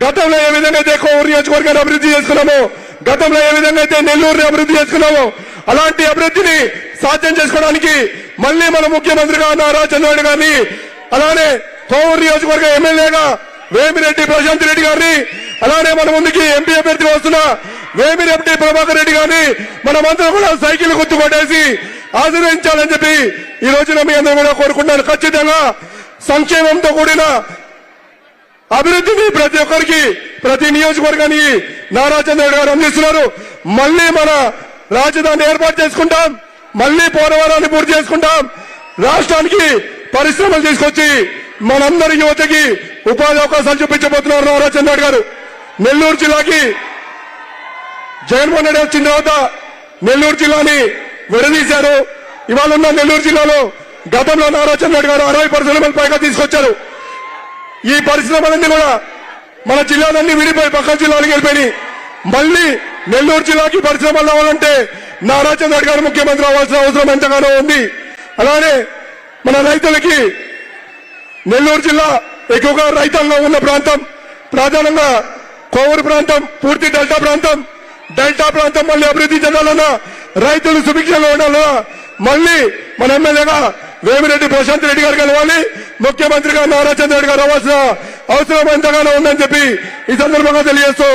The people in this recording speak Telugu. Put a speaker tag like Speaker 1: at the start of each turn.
Speaker 1: గతంలో ఏ విధంగా అయితే కోవూరు నియోజకవర్గాన్ని అభివృద్ధి చేసుకున్నామో గతంలో ఏ విధంగా అయితే నెల్లూరుని అభివృద్ధి చేసుకున్నామో అలాంటి అభివృద్ధిని సాధ్యం చేసుకోవడానికి మళ్ళీ మన ముఖ్యమంత్రిగా నారా చంద్రబాబు గారిని అలానే కోవూరు నియోజకవర్గ ఎమ్మెల్యేగా వేమిరెడ్డి ప్రశాంత్ రెడ్డి గారిని అలానే మన ముందుకి ఎంపీ అభ్యర్థిగా వస్తున్న వేమిరెడ్డి ప్రభాకర్ రెడ్డి గారిని మనమందరం కూడా సైకిల్ గుర్తు కొట్టేసి ఆశీర్వదించాలని చెప్పి ఈ రోజున మీ అందరూ కూడా కోరుకుంటున్నాను ఖచ్చితంగా సంక్షేమంతో కూడిన అభివృద్ధిని ప్రతి ఒక్కరికి ప్రతి నియోజకవర్గానికి నారా చంద్రబాబు గారు అందిస్తున్నారు. మళ్ళీ మన రాజధాని ఏర్పాటు చేసుకుంటాం. మళ్ళీ పోలవరాన్ని పూర్తి చేసుకుంటాం. రాష్ట్రానికి పరిశ్రమలు తీసుకొచ్చి మనందరి యువతకి ఉపాధి అవకాశాలు చూపించబోతున్నారు నారా చంద్రబాబు గారు. నెల్లూరు జిల్లాకి జగన్మోహన్ రెడ్డి వచ్చిన తర్వాత నెల్లూరు జిల్లాని విడదీశారు. ఇవాళ ఉన్న నెల్లూరు జిల్లాలో గతంలో నారా చంద్రబాబు గారు అరవై పరిశ్రమలు పైగా తీసుకొచ్చారు. ఈ పరిశ్రమలన్నీ కూడా మన జిల్లాలన్నీ విడిపోయి పక్క జిల్లాలకు వెళ్ళిపోయి మళ్ళీ నెల్లూరు జిల్లాకి పరిశ్రమలు రావాలంటే నారా చంద్రబాబు గారు ముఖ్యమంత్రి అవ్వాల్సిన అవసరం ఎంతగానో ఉంది. అలానే మన రైతులకి నెల్లూరు జిల్లా ఎక్కువగా రైతాంగం ఉన్న ప్రాంతం ప్రధానంగా కోవూరు ప్రాంతం పూర్తి డెల్టా ప్రాంతం డెల్టా ప్రాంతం మళ్ళీ అభివృద్ధి చెందాలన్నా రైతులు సుభిక్షంగా ఉండాలన్నా మళ్ళీ మన ఎమ్మెల్యేగా వేమిరెడ్డి ప్రశాంత్ రెడ్డి గారు కలవాలి ముఖ్యమంత్రిగా నారా చంద్రరెడ్డి గారు అవసరం అవసరం ఎంతగానో ఉందని చెప్పి ఈ సందర్భంగా తెలియజేస్తూ